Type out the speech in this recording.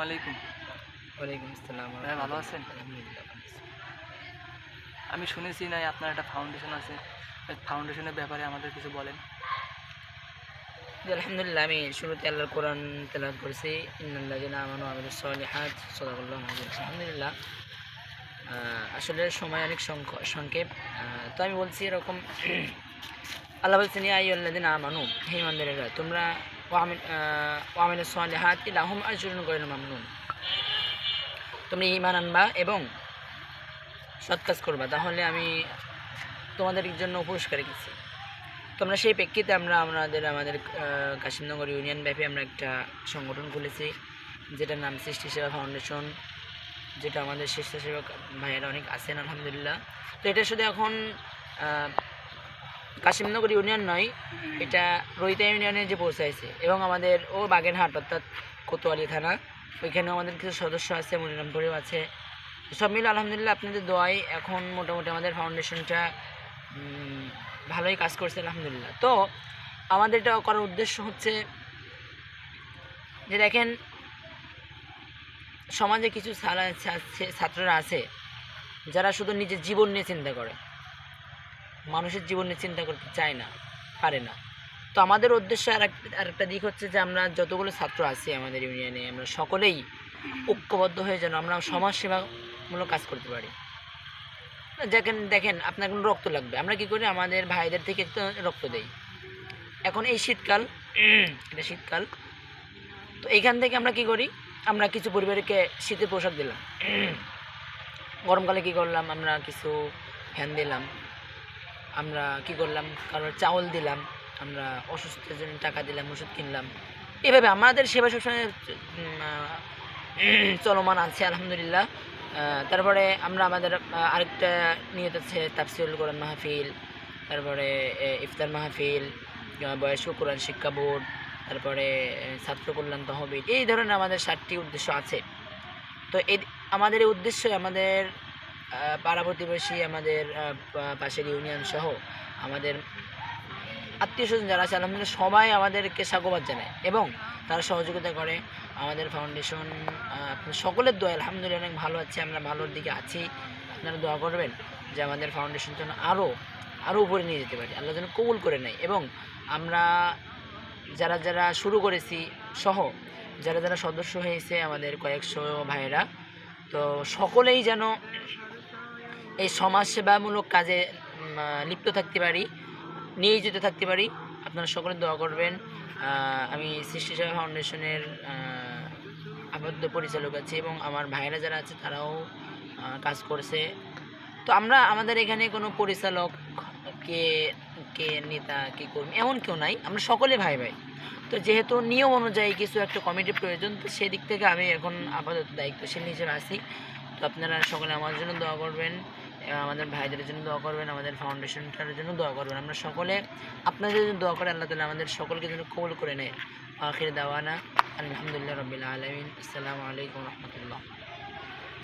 আলাইকুম। ওয়ালাইকুম আসসালাম। ভাই, ভালো আছেন? আলহামদুলিল্লাহ আমি শুনেছি না আপনার একটা ফাউন্ডেশন আছে। ফাউন্ডেশনের ব্যাপারে আমাদের কিছু বলেন। আলহামদুলিল্লাহ আমি শুরুতে আল্লাহর কোরআন তেলাওয়াত করেছি। ইন্নাল্লাযিনা আমানু ওয়া আমিলুস সলিহাত সাদাকাল্লাহু আলহামদুলিল্লাহ। আসলে সময় অনেক সংক- সংক্ষেপ। তো আমি বলছি এরকম আল্লাহ বলছেন ইয়া আইয়ুহাল্লাযিনা আমানু হে ইমানদারেরা তোমরা ওয়া আমিল ওয়া আমিলুস সলিহাত লাহুম আজরুন গায়রু মামনুন তোমরা ঈমান আনবা এবং সৎ কাজ করবা, তাহলে আমি তোমাদের জন্য পুরস্কার রেখেছি তোমরা সেই প্রেক্ষিতে আমরা আমাদের আমাদের কাশিমনগর ইউনিয়ন ব্যাপী আমরা একটা সংগঠন খুলেছি, যেটার নাম সৃষ্টি সেবা ফাউন্ডেশন, যেটা আমাদের স্বেচ্ছাসেবক ভাইয়েরা অনেক আছেন, আলহামদুলিল্লাহ। তো এটা শুধু এখন কাশিমনগর ইউনিয়ন নয়, এটা রোহিতা ইউনিয়নে যে পৌঁছাইছে এবং আমাদের ও বাগেরহাট, অর্থাৎ কোতোয়ালি থানা, ওইখানেও আমাদের কিছু সদস্য আছে, মনিরামপুরেও আছে। সব মিলে আলহামদুলিল্লাহ আপনাদের দোয়ায় এখন মোটামুটি আমাদের ফাউন্ডেশনটা ভালোই কাজ করছে আলহামদুলিল্লাহ। তো আমাদের এটা করার উদ্দেশ্য হচ্ছে যে দেখেন, সমাজে কিছু ছাত্ররা আছে, যারা শুধু নিজের জীবন নিয়ে চিন্তা করে। মানুষের জীবন চিন্তা করতে চায় না, পারে না। তো আমাদের উদ্দেশ্য আর এক- আর একটা দিক হচ্ছে যে আমরা যতগুলো ছাত্র আছি আমাদের ইউনিয়নে আমরা সকলেই ঐক্যবদ্ধ হয়ে যেন আমরা সমাজসেবামূলক কাজ করতে পারি। দেখেন দেখেন, আপনার কোনো রক্ত লাগবে। আমরা কি করি? আমাদের ভাইদের থেকে রক্ত দেই। এখন এই শীতকাল, এটা শীতকাল। তো এইখান থেকে আমরা কি করি? আমরা কিছু পরিবারকে শীতের পোশাক দিলাম। গরমকালে কি করলাম? আমরা কিছু ফ্যান দিলাম। আমরা কি করলাম? কারোর চাউল দিলাম, আমরা অসুস্থের জন্য টাকা দিলাম, ওষুধ কিনলাম। এভাবে আমাদের সেবা সবসময় চলমান আছে, আলহামদুলিল্লাহ। তারপরে আমরা আমাদের আরেকটা নিয়ত আছে, তাফসিরুল কোরআন মাহফিল, তারপরে ইফতার মাহফিল বয়স্ক কোরআন শিক্ষা বোর্ড, তারপরে ছাত্র কল্যাণ তহবিল, এই ধরনের আমাদের সাতটি উদ্দেশ্য আছে। তো এই আমাদের এই উদ্দেশ্যে আমাদের পাড়া প্রতিবেশী আমাদের পাশের ইউনিয়ন সহ আমাদের আত্মীয় স্বজন যারা আছে, আলহামদুলিল্লাহ সবাই আমাদেরকে স্বাগত জানায় এবং তারা সহযোগিতা করে। আমাদের ফাউন্ডেশন সকলের দোয়া আলহামদুলিল্লাহ অনেক ভালো আছে, আমরা ভালোর দিকে আছি। আপনারা দোয়া করবেন যে আমাদের ফাউন্ডেশন যেন আরও আরও উপরে নিয়ে যেতে পারি। আল্লাহ যেন কবুল করে নেয় এবং আমরা যারা যারা শুরু করেছি সহ, যারা যারা সদস্য হয়েছে আমাদের কয়েকশো ভাইয়েরা, তো সকলেই যেন এই সমাজসেবামূলক কাজে লিপ্ত থাকতে পারি, নিয়োজিত থাকতে পারি। আপনারা সকলে দোয়া করবেন। আমি সৃষ্টি সেবা ফাউন্ডেশনের আবদ্ধ পরিচালক আছি এবং আমার ভাইয়েরা যারা আছে তারাও কাজ করছে। তো আমরা আমাদের এখানে কোনো পরিচালক কে কে নেতা, কে কর্মী এমন কেউ নাই। আমরা সকলে ভাই ভাই। তো যেহেতু নিয়ম অনুযায়ী কিছু একটা কমিটির প্রয়োজন, তো সেদিক থেকে আমি এখন আপাতত দায়িত্বশীল হিসেবে আছি। তো আপনারা সকলে আমার জন্য দোয়া করবেন। আমাদের ভাইদের জন্য দোয়া করবেন, আমাদের ফাউন্ডেশনটার জন্য দোয়া করবেন। আমরা সকলে আপনাদের জন্য দোয়া করে, আল্লাহ তালা আমাদের সকলকে যেন কবুল করে নেয়। আখির দাওয়ানা আলহামদুলিল্লাহ রবিল আলমিন। আসসালামু আলাইকুম রহমতুল্লাহ।